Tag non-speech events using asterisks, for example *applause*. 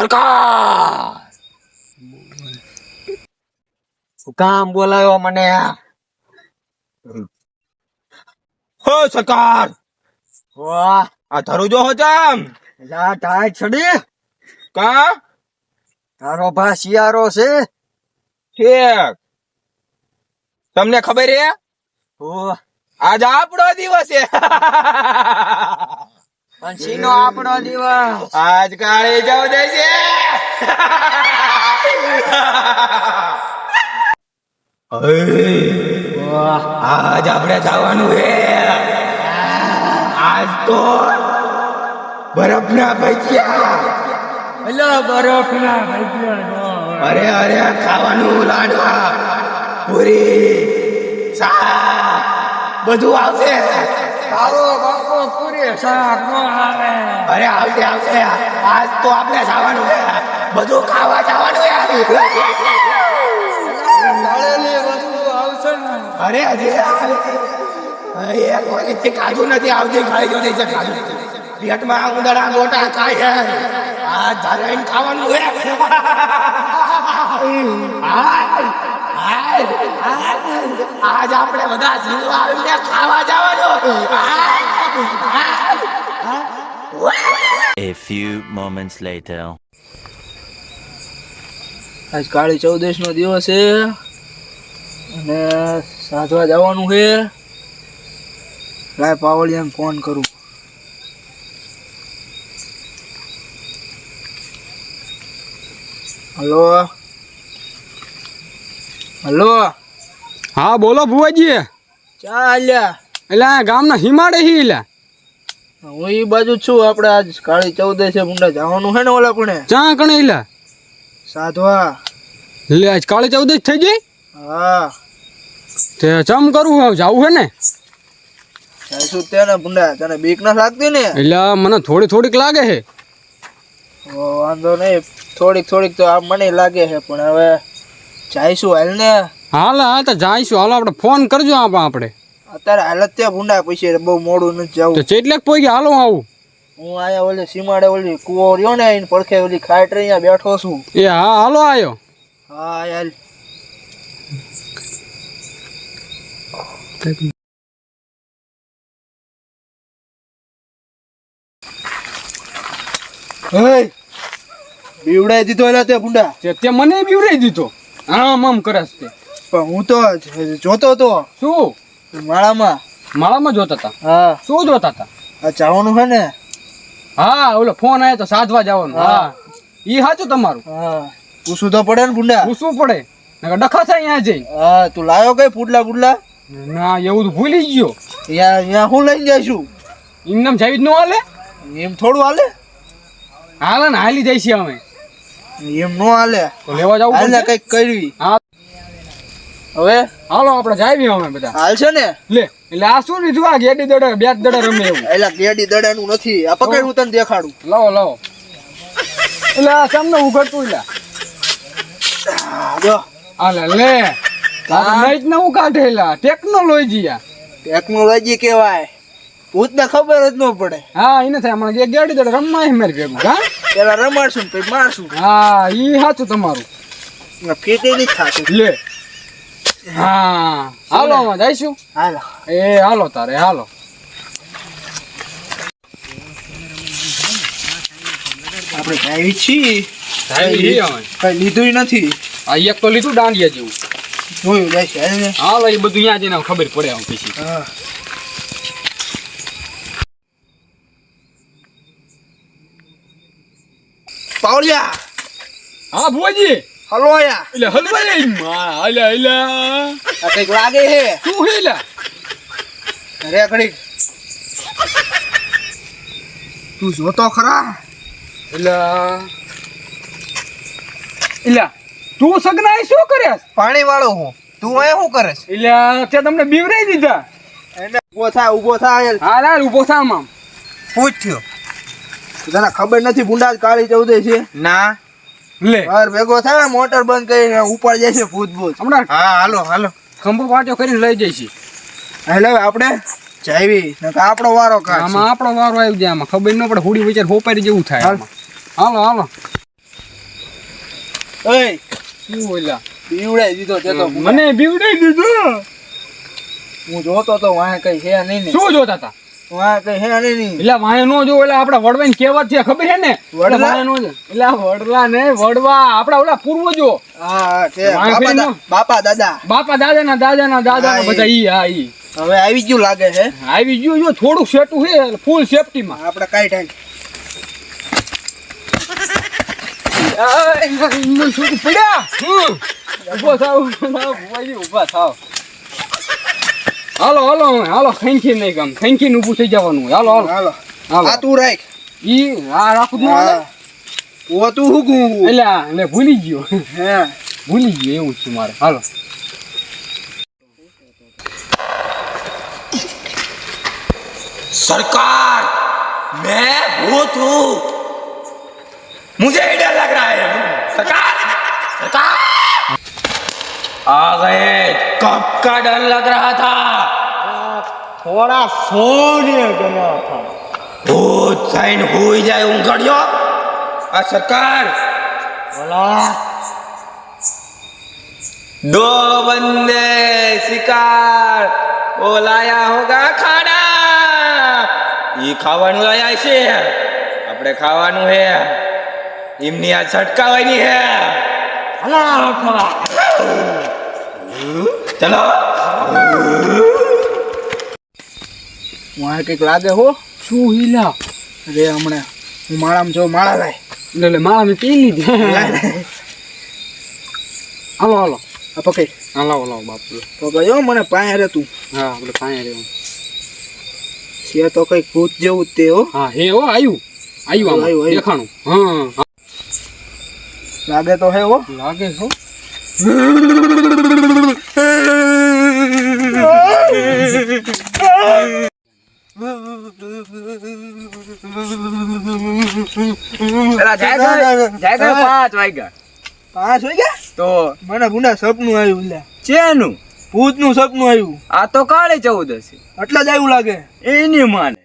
સરકાર. શું કામ બોલાવ્યો મને? હો સરકાર. વાહ. આ ધરું જો હો જામ. લા ટાઈટ છડી. કા? તારો ભા શિયારો છે. ઠીક. તમને ખબર હે? ઓ આજ આપણો દિવસ છે *laughs* પંછીનો આપણો દિવસ. આજ કાળે જવ છે. આજ આપણે જવાનું હે આજ તો બરફના ભજીયા. અલા બરફ ના ભજીયા અરે અરે ખાવાનું લાડવા પૂરી સા બધું આવશે. આવો બાપો પૂરે શાક નો આવે. અરે આવશે આવશે આજ તો આપણે જવાનું હે બધું ખાવા જવાનું હે તળેલી વસ્તુ આવશે ને. અરે કાજુ એક નથી આવતી ખાઈ જો છે કાજુ. પેટમાં ઉંદરા ગોટા ખાય છે. આ ધરાઈને ખાવાનું હે. *laughs* હાય. આજ આપણે બધા જીવવા આવીને ખાવા જવાનું. A few moments later. આજ કાળી ચૌદશ નો દિવસ છે. અને સાધવા જવાનું છે. લાય પાવળિયાને ફોન કરું. હલો? હલો. હા બોલો ભુવાજી ચા આલ્યા એટલે આ ગામના હિમાડે હી એટલે હું એ બાજુ છું આપણે આજ કાળી ચૌદશ છે મુંડા જવાનું છે ને ઓલા પણ ચા કણે એટલે સાધવા. લે આજ કાળી ચૌદશ થઈ ગઈ? હા. તે ચમ કરવું હવે જાવું હે ને? જઈશું તેને મુંડા તને બીક ના લાગતી ને? એટલે મને થોડી થોડીક લાગે છે વાંધો નહીં. થોડીક થોડીક તો આ મને લાગે છે પણ હવે જઈશું હાલ ને? હાલ હા તો જાઈશું. હાલો આપણે ફોન કરજો આપ આપણે. અત્યારે હાલ ત્યાં ભૂંડા પૈસે બહુ મોડું નથી તો જવું ચેટલેક પોઈ ગયા? હાલો આવું. હું આયા ઓલી સીમાડે ઓલી કુવો રહ્યો ને એની પડખે ઓલી ખાટ રહી અહીંયા બેઠો છું. એ હા હાલો આયો. હા યાર હે બીવડાઈ દીધો એલા તે ભૂંડા. તે તે મને બીવડાઈ દીધો? આમ આમ કરસ તે. પણ હું તો જોતો તો શું? માળામાં. માળામાં જોતા હતા? હા. શું જોતા હતા? આ જવાનું છે ને? હા ઓલો ફોન આવ્યો તો સાધવા જવાનું. હા. ઈ સાચું તમારું? હા. પૂછવું તો પડે ને ભૂંડા પૂછવું પડે. નકર ડખા થાય અહીંયા જઈ. હા તું લાયો કઈ પુડલા પુડલા ના એવું તો ભૂલી ગયો. યા યા હું લઈને જઈશું એમ જાવી જ ન હાલે? એમ થોડું હાલે? હાલે ને હાલી છે અમે. એમ નો હાલે. તો લેવા જવું હાલે કંઈક કરવી. હા. હવે? હાલો આપણે જાવી અમે બધા. હાલ છે ને? લે એટલે આ શું લીધું? આ ગેડી દડે બે દડે રમે એવું. એટલે ગેડી દડે નું નથી. આ પકડ હું તને દેખાડું. લાવો લાવો. એટલે આ સામને ઉઘડતું એટલે જો. હાલે લે. નાઈટ ના હું. કાઢેલા ટેકનોલોજી આ. ટેકનોલોજી કેવાય ભૂતને ખબર જ ન પડે. હા એને થાય હમણાં એક ગાડી દડે રમવા એમ મારી ભેગું હા? પેલા રમાડશું પછી મારશું. હા ઈ સાચું તમારું. ફીટે નહીં થતું લે. હા હાલો માં જઈશું? હાલો. એ હાલો તારે હાલો. આપણે જાવી છીએ. લીધું નથી. આ એક તો લીધું દાંડિયા જેવું. જોયું જાય છે હાલો એ બધું ત્યાં જઈને ખબર પડે આવું પછી. હા. પાવલિયા હા ભુવાજી. હલો આયા એટલે હલવાઈ માં અલ્યા અલ્યા આ કંઈક લાગે હે શું હે લા? રે ઘડીક તું જોતો ખરા? એલા એલા તું સગનાઈ શું કર્યાસ પાણી વાળો હું. તું એ શું કરે એટલે તે તમને બીવરાઈ દીધા? એને ઊભો થા ઊભો થા હા લાલ ઊભો થા આમ. પૂછ્યો. તને ખબર નથી ભૂંડા કાળી ચૌદે છે? ના. લે. બાર ભેગો થાય મોટર બંધ કરીને ઉપર જાય છે ભૂત ભૂત હમણાં હા હાલો હાલો. ખંભો પાટો કરીને લઈ જઈશી એટલે આપણે? જાવી આપણો વારો કાઢ આમાં આપણો વારો આવી જાય આમાં ખબર ન પડે હોડી વિચાર હોપારી જેવું થાય આમાં. હાલો હાલો. એ શું ઓલા બીવડાઈ દીધો તે તો મને બીવડાઈ દીધો? હું જોતો તો વાંહે કઈ છે નહીં શું જોતા હતા? એટલે વાય નો જો એટલે આપડા વડવાની કહેવત છે ખબર છે ને વડલા? નો એટલે વડલા ને વડવા આપડા ઓલા પૂર્વજો હા હા છે વાંહે બાપા ફેરીનો? દા- બાપા દાદા બાપા દાદા ના દાદા ના દાદા હા, બધા ઈ હા ઈ હવે આવી ગયું લાગે છે આવી ગયું જો થોડુંક સેટું છે ફૂલ સેફટી માં આપડે કઈ ટાઈમ પડ્યા. થાવ ઊભા થાવ હાલો હાલો હવે, હાલો ખંખી નહીં કામ ખંખી ઊભું થઈ જવાનું હોય. હાલો હાલો હાલો હાલો આ તું રાખ ઈ આ રાખું જ ન હાલે? હા ઓ તું હું ગું એટલે આ, એટલે ભૂલી ગયો હે ભૂલી ગયો એવું છે મારે હાલો सरकार मैं भूत हूँ मुझे ही डर लग रहा है सरकार सरकार आ गए कब का डर लग रहा था થોડા સોને ગમ્યા હતા ભૂત થઈને હોઈ જાય ઊંઘડ્યો આ સરકાર ભલા दो बंदे शिकार वो लाया होगा खाना ઈ ખાવાનું લાયા છે આપણે ખાવાનું હે એમની આ છટકાવાની હે હલા ખરા ચલો. વાંહે કંઈક લાગે હો? શું હિલા? અરે હમણાં હું માળામાં જો માળા લાય. એટલે એટલે મારા મેં પી લીધી હાલો હાલો. આ પકડ. હા લાવો લાવો બાપુ. તો ગયો મને પાયા રે તું. હા આપણે પાયા રે. છે તો કંઈક ભૂત જેવું તે હો. હા હે હો આવ્યું આવ્યું આવ્યું, આમાં આવ્યું. દેખાણું. હા હા. લાગે તો હે હો. લાગે પાંચ વાગ્યા. પાંચ વાગ્યા? તો મને ભૂંડા સપનું આવ્યું લે ચેનું ભૂતનું સપનું આવ્યું. આ તો કાળે ચૌદ હશે એટલે જ આવ્યું લાગે. એની માને.